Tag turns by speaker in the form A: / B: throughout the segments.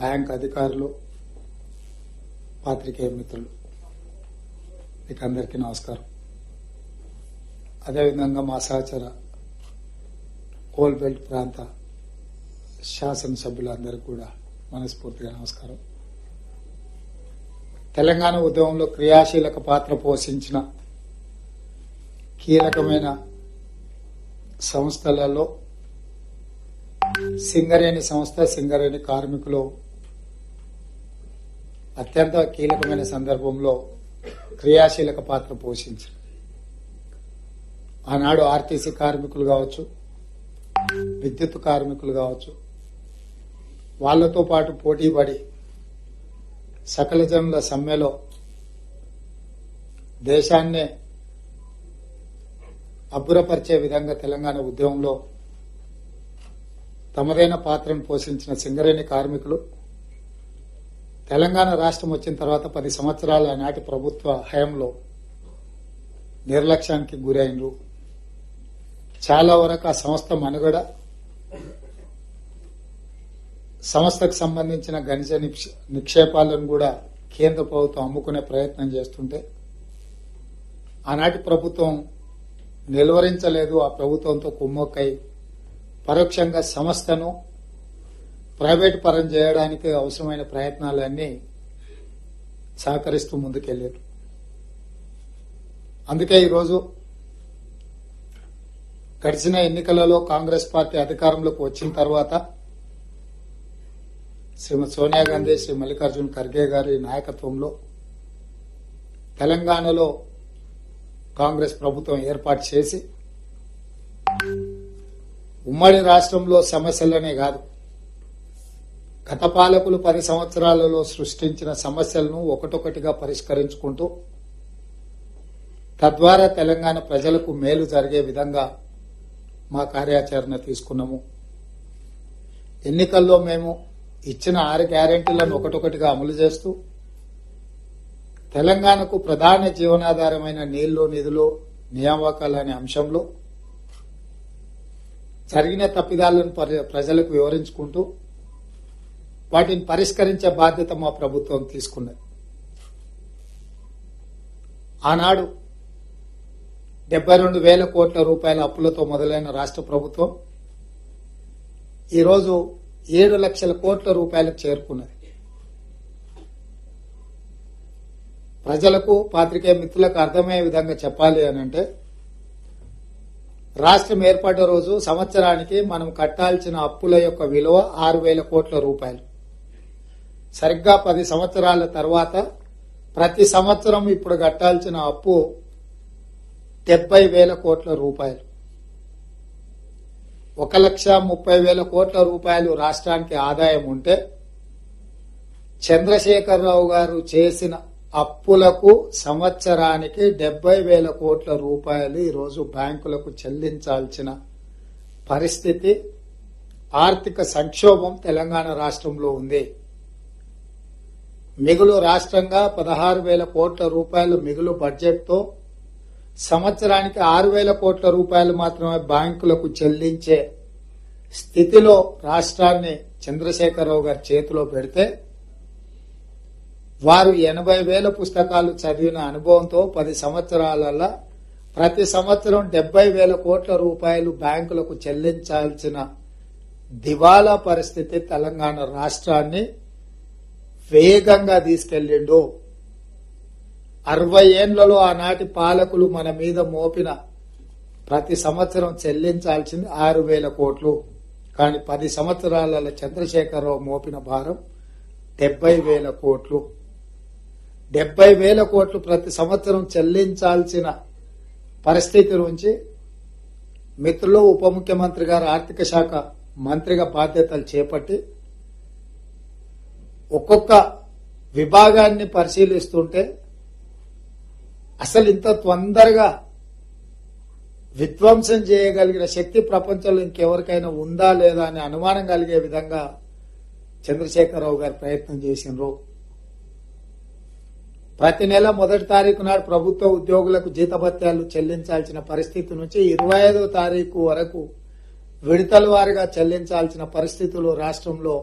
A: Bank అధికారులు పాత్రికేయ మిత్రులు మీకు అందరికీ నమస్కారం. అదేవిధంగా మా సహచర కోల్ బెల్ట్ ప్రాంత శాసనసభ్యులందరికీ కూడా మనస్ఫూర్తిగా నమస్కారం. తెలంగాణ ఉద్యమంలో క్రియాశీలక పాత్ర పోషించిన కీలకమైన సంస్థలలో సింగరేణి సంస్థ సింగరేణి కార్మికులు అత్యంత కీలకమైన సందర్భంలో క్రియాశీలక పాత్ర పోషించారు. ఆనాడు ఆర్టీసీ కార్మికులు కావచ్చు విద్యుత్ కార్మికులు కావచ్చు వాళ్ళతో పాటు పోటీపడి సకల జనుల సమ్మెలో దేశాన్నే అబ్బురపరిచే విధంగా తెలంగాణ ఉద్యమంలో తమదైన పాత్రను పోషించిన సింగరేణి కార్మికులు తెలంగాణ రాష్ట్రం వచ్చిన తర్వాత పది సంవత్సరాల నాటి ప్రభుత్వ హయంలో నిర్లక్ష్యానికి గురైనరు చాలా వరకు ఆ సంస్థ మనుగడ సంస్థకు సంబంధించిన గణిజ నిక్ష- నిక్షేపాలను కూడా కేంద్ర ప్రభుత్వం అమ్ముకునే ప్రయత్నం చేస్తుంటే ఆనాటి ప్రభుత్వం నిలువరించలేదు ఆ ప్రభుత్వంతో కుమ్మక్కై పరోక్షంగా సంస్థను ప్రైవేట్ పరం చేయడానికి అవసరమైన ప్రయత్నాలన్నీ సహకరిస్తూ ముందుకెళ్ళారు అందుకే ఈరోజు గడిచిన ఎన్నికలలో కాంగ్రెస్ పార్టీ అధికారంలోకి వచ్చిన తర్వాత శ్రీమతి సోనియా గాంధీ శ్రీ మల్లికార్జున్ ఖర్గే గారి నాయకత్వంలో తెలంగాణలో కాంగ్రెస్ ప్రభుత్వం ఏర్పాటు చేసి ఉమ్మడి రాష్ట్రంలో సమస్యలనే కాదు గత పాలకులు పది సంవత్సరాలలో సృష్టించిన సమస్యలను ఒకటొకటిగా పరిష్కరించుకుంటూ తద్వారా తెలంగాణ ప్రజలకు మేలు జరిగే విధంగా మా కార్యాచరణ తీసుకున్నాము. ఎన్నికల్లో మేము ఇచ్చిన ఆరు గ్యారెంటీలను ఒకటొకటిగా అమలు చేస్తూ తెలంగాణకు ప్రధాన జీవనాధారమైన నీళ్ళు నిధులు నియామకాలు అనే అంశంలో జరిగిన తప్పిదాలను ప్రజలకు వివరించుకుంటూ వాటిని పరిష్కరించే బాధ్యత మా ప్రభుత్వం తీసుకున్నది. ఆనాడు డెబ్బై రెండు వేల కోట్ల రూపాయల అప్పులతో మొదలైన రాష్ట్ర ప్రభుత్వం ఈరోజు ఏడు లక్షల కోట్ల రూపాయలకు చేరుకున్నది. ప్రజలకు పాత్రికేయ మిత్రులకు అర్థమయ్యే విధంగా చెప్పాలి అని అంటే రాష్ట్రం ఏర్పడ్డ రోజు సంవత్సరానికి మనం కట్టాల్సిన అప్పుల యొక్క విలువ ఆరు వేల కోట్ల రూపాయలు. సరిగ్గా పది సంవత్సరాల తర్వాత ప్రతి సంవత్సరం ఇప్పుడు కట్టాల్సిన అప్పు డెబ్బై వేల కోట్ల రూపాయలు. ఒక లక్ష ముప్పై వేల కోట్ల రూపాయలు రాష్ట్రానికి ఆదాయం ఉంటే చంద్రశేఖరరావు గారు చేసిన అప్పులకు సంవత్సరానికి డెబ్బై వేల కోట్ల రూపాయలు ఈరోజు బ్యాంకులకు చెల్లించాల్సిన పరిస్థితి ఆర్థిక సంక్షోభం తెలంగాణ రాష్ట్రంలో ఉంది. మిగులు రాష్ట్రంగా పదహారు వేల కోట్ల రూపాయలు మిగులు బడ్జెట్తో సంవత్సరానికి ఆరు వేల కోట్ల రూపాయలు మాత్రమే బ్యాంకులకు చెల్లించే స్థితిలో రాష్ట్రాన్ని చంద్రశేఖరరావు గారి చేతిలో పెడితే వారు ఎనభై వేల పుస్తకాలు చదివిన అనుభవంతో పది సంవత్సరాలలో ప్రతి సంవత్సరం డెబ్బై వేల కోట్ల రూపాయలు బ్యాంకులకు చెల్లించాల్సిన దివాలా పరిస్థితి తెలంగాణ రాష్ట్రాన్ని వేగంగా తీసుకెళ్ళిండు అరవై ఏండ్లలో ఆనాటి పాలకులు మన మీద మోపిన ప్రతి సంవత్సరం చెల్లించాల్సింది ఆరు వేల కోట్లు. కానీ పది సంవత్సరాలలో చంద్రశేఖరరావు మోపిన భారం డెబ్బై వేల కోట్లు. డెబ్బై వేల కోట్లు ప్రతి సంవత్సరం చెల్లించాల్సిన పరిస్థితి నుంచి మిత్రులు ఉప ముఖ్యమంత్రి గారు ఆర్థిక శాఖ మంత్రిగా బాధ్యతలు చేపట్టి ఒక్కొక్క విభాగాన్ని పరిశీలిస్తుంటే అసలు ఇంత తొందరగా విధ్వంసం చేయగలిగిన శక్తి ప్రపంచంలో ఇంకెవరికైనా ఉందా లేదా అనే అనుమానం కలిగే విధంగా చంద్రశేఖరరావు గారు ప్రయత్నం చేసినారు ప్రతి నెల మొదటి తారీఖు నాడు ప్రభుత్వ ఉద్యోగులకు జీతభత్యాలు చెల్లించాల్సిన పరిస్థితి నుంచి ఇరవై ఐదో తారీఖు వరకు విడతల వారిగా చెల్లించాల్సిన పరిస్థితులు రాష్ట్రంలో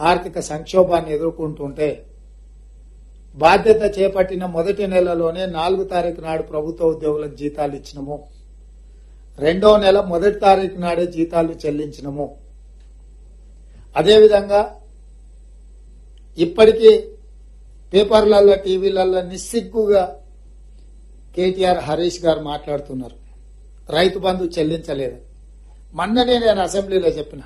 A: ఆర్థిక సంక్షోభాన్ని ఎదుర్కొంటుంటే బాధ్యత చేపట్టిన మొదటి నెలలోనే నాలుగు తారీఖు నాడు ప్రభుత్వ ఉద్యోగులకు జీతాలు ఇచ్చినము. రెండో నెల మొదటి తారీఖు నాడే జీతాలు చెల్లించినము. అదేవిధంగా ఇప్పటికీ పేపర్లలో టీవీలలో నిస్సిగ్గుగా కేటీఆర్ హరీష్ గారు మాట్లాడుతున్నారు. రైతు బంధు చెల్లించలేదు. మొన్ననే నేను అసెంబ్లీలో చెప్పిన.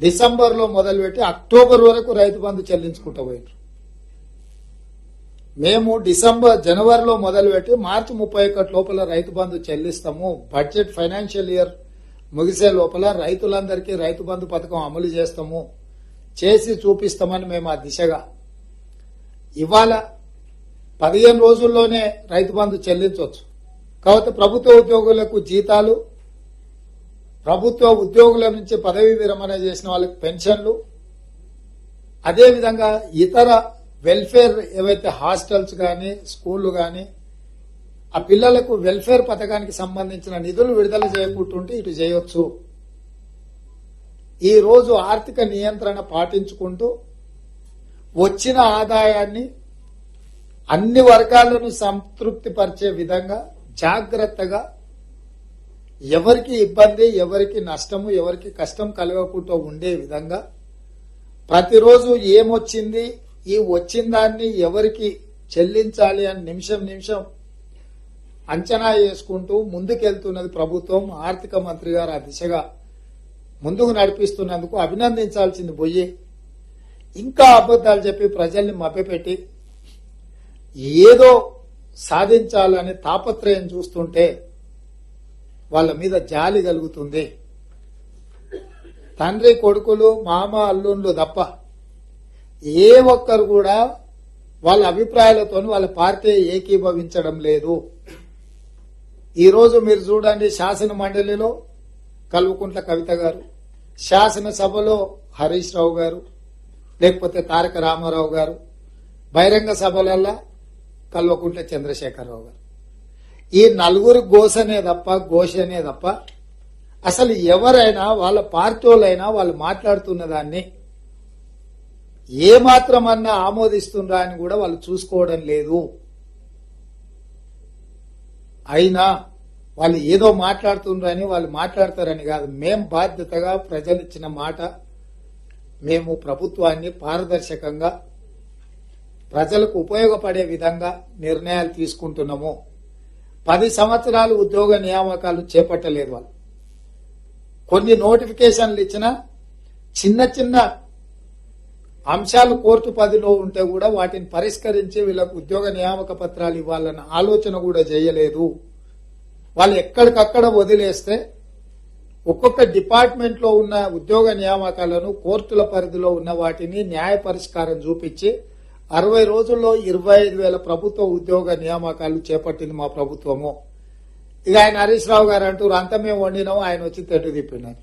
A: డిసెంబర్లో మొదలుపెట్టి అక్టోబర్ వరకు రైతు బంధు చెల్లించుకుంటూ పోయినారు మేము డిసెంబర్ జనవరిలో మొదలుపెట్టి మార్చి ముప్పై ఒకటి లోపల రైతు బంధు చెల్లిస్తాము. బడ్జెట్ ఫైనాన్షియల్ ఇయర్ ముగిసే లోపల రైతులందరికీ రైతు బంధు పథకం అమలు చేస్తాము. చేసి చూపిస్తామని మేము ఆ దిశగా. ఇవాళ పదిహేను రోజుల్లోనే రైతు బంధు చెల్లించవచ్చు కాబట్టి ప్రభుత్వ ఉద్యోగులకు జీతాలు ప్రభుత్వ ఉద్యోగుల నుంచి పదవి విరమణ చేసిన వాళ్ళకి పెన్షన్లు. అదేవిధంగా ఇతర వెల్ఫేర్ ఏవైతే హాస్టల్స్ కానీ స్కూళ్ళు కానీ ఆ పిల్లలకు వెల్ఫేర్ పథకానికి సంబంధించిన నిధులు విడుదల చేయకుంటుంటే ఇటు చేయొచ్చు. ఈరోజు ఆర్థిక నియంత్రణ పాటించుకుంటూ వచ్చిన ఆదాయాన్ని అన్ని వర్గాలను సంతృప్తిపరిచే విధంగా జాగ్రత్తగా ఎవరికి ఇబ్బంది ఎవరికి నష్టము ఎవరికి కష్టం కలగకుండా ఉండే విధంగా ప్రతిరోజు ఏమొచ్చింది ఈ వచ్చిన దాన్ని ఎవరికి చెల్లించాలి అని నిమిషం నిమిషం అంచనా వేసుకుంటూ ముందుకెళ్తున్నది ప్రభుత్వం ఆర్థిక మంత్రి గారు ఆ దిశగా ముందుకు నడిపిస్తున్నందుకు అభినందించాల్సింది పోయి ఇంకా అబద్ధాలు చెప్పి ప్రజల్ని మభ్యపెట్టి ఏదో సాధించాలని తాపత్రయం చూస్తుంటే వాళ్ళ మీద జాలి కలుగుతుంది. తండ్రి కొడుకులు మామ అల్లుళ్ళు తప్ప ఏ ఒక్కరు కూడా వాళ్ళ అభిప్రాయాలతో వాళ్ళ పార్టీ ఏకీభవించడం లేదు. ఈరోజు మీరు చూడండి శాసన మండలిలో కల్వకుంట్ల కవిత గారు శాసనసభలో హరీష్ రావు గారు లేకపోతే తారక రామారావు గారు బహిరంగ సభలల్లా కల్వకుంట్ల చంద్రశేఖరరావు గారు. ఈ నలుగురు గోసనే తప్ప ఘోషనే తప్ప అసలు ఎవరైనా వాళ్ళ పార్టీలైనా వాళ్ళు మాట్లాడుతున్న దాన్ని ఏ మాత్రమన్నా అని కూడా వాళ్ళు చూసుకోవడం లేదు. అయినా వాళ్ళు ఏదో మాట్లాడుతుండ్రని వాళ్ళు మాట్లాడతారని కాదు. మేం బాధ్యతగా ప్రజలు ఇచ్చిన మాట మేము ప్రభుత్వాన్ని పారదర్శకంగా ప్రజలకు ఉపయోగపడే విధంగా నిర్ణయాలు తీసుకుంటున్నాము. పది సంవత్సరాలు ఉద్యోగ నియామకాలు చేపట్టలేదు వాళ్ళు. కొన్ని నోటిఫికేషన్లు ఇచ్చిన చిన్న చిన్న అంశాలు కోర్టు పదిలో ఉంటే కూడా వాటిని పరిష్కరించి వీళ్ళకు ఉద్యోగ నియామక పత్రాలు ఇవ్వాలన్న ఆలోచన కూడా చేయలేదు. వాళ్ళు ఎక్కడికక్కడ వదిలేస్తే ఒక్కొక్క డిపార్ట్మెంట్లో ఉన్న ఉద్యోగ నియామకాలను కోర్టుల పరిధిలో ఉన్న వాటిని న్యాయ పరిష్కారం చూపించి అరవై రోజుల్లో ఇరవై ఐదు వేల ప్రభుత్వ ఉద్యోగ నియామకాలు చేపట్టింది మా ప్రభుత్వము. ఇక ఆయన హరీష్ రావు గారు అంటారు అంత మేము వండినాము ఆయన వచ్చి తెడ్డు తిప్పినారు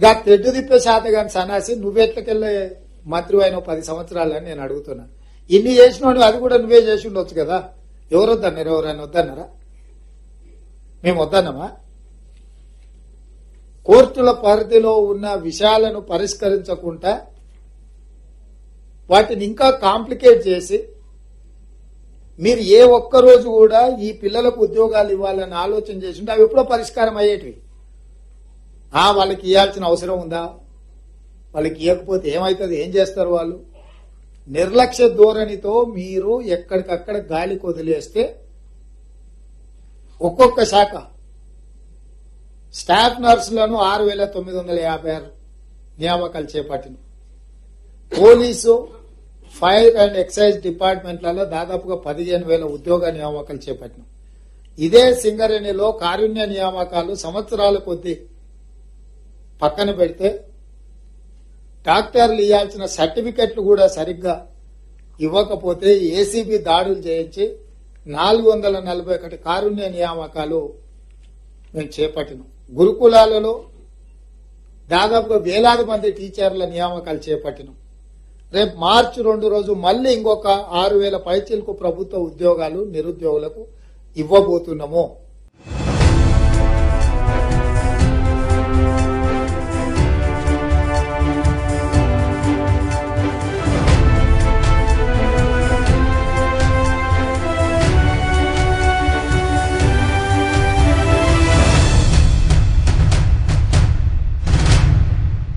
A: ఇక తెడ్డు తిప్పే శాత కానీ సన్నాసి నువ్వెట్లకెళ్ళే మంత్రి అయిన పది సంవత్సరాలని నేను అడుగుతున్నా. ఇన్ని చేసినోడు అది కూడా నువ్వే చేసి ఉండొచ్చు కదా. ఎవరు వద్దన్నారు ఎవరైనా వద్దన్నారా? మేము వద్దన్నామా? కోర్టుల పరిధిలో ఉన్న విషయాలను పరిష్కరించకుండా వాటిని ఇంకా కాంప్లికేట్ చేసి మీరు ఏ ఒక్క రోజు కూడా ఈ పిల్లలకు ఉద్యోగాలు ఇవ్వాలని ఆలోచన చేసి ఉంటే అవి ఎప్పుడో పరిష్కారం అయ్యేటివి. ఆ వాళ్ళకి ఇవ్వాల్సిన అవసరం ఉందా? వాళ్ళకి ఇవ్వకపోతే ఏమవుతుంది ఏం చేస్తారు వాళ్ళు? నిర్లక్ష్య ధోరణితో మీరు ఎక్కడికక్కడ గాలి వదిలేస్తే ఒక్కొక్క శాఖ స్టాఫ్ నర్సులను ఆరు వేల తొమ్మిది వందల యాభై ఆరు నియామకాలు చేపట్టిన పోలీసు ఫైర్ అండ్ ఎక్సైజ్ డిపార్ట్మెంట్లలో దాదాపుగా పదిహేను వేల ఉద్యోగ నియామకాలు చేపట్టినాం. ఇదే సింగరేణిలో కారుణ్య నియామకాలు సంవత్సరాల కొద్దీ పక్కన పెడితే డాక్టర్లు ఇవ్వాల్సిన సర్టిఫికెట్లు కూడా సరిగ్గా ఇవ్వకపోతే ఏసీబీ దాడులు చేయించి నాలుగు వందల నలభై ఒకటి కారుణ్య నియామకాలు మేము చేపట్టినాం. గురుకులాలలో దాదాపుగా వేలాది మంది టీచర్ల నియామకాలు చేపట్టినాం. రేపు మార్చి రెండు రోజు మళ్ళీ ఇంకొక ఆరు వేల పైచీలకు ప్రభుత్వ ఉద్యోగాలు నిరుద్యోగులకు ఇవ్వబోతున్నాము.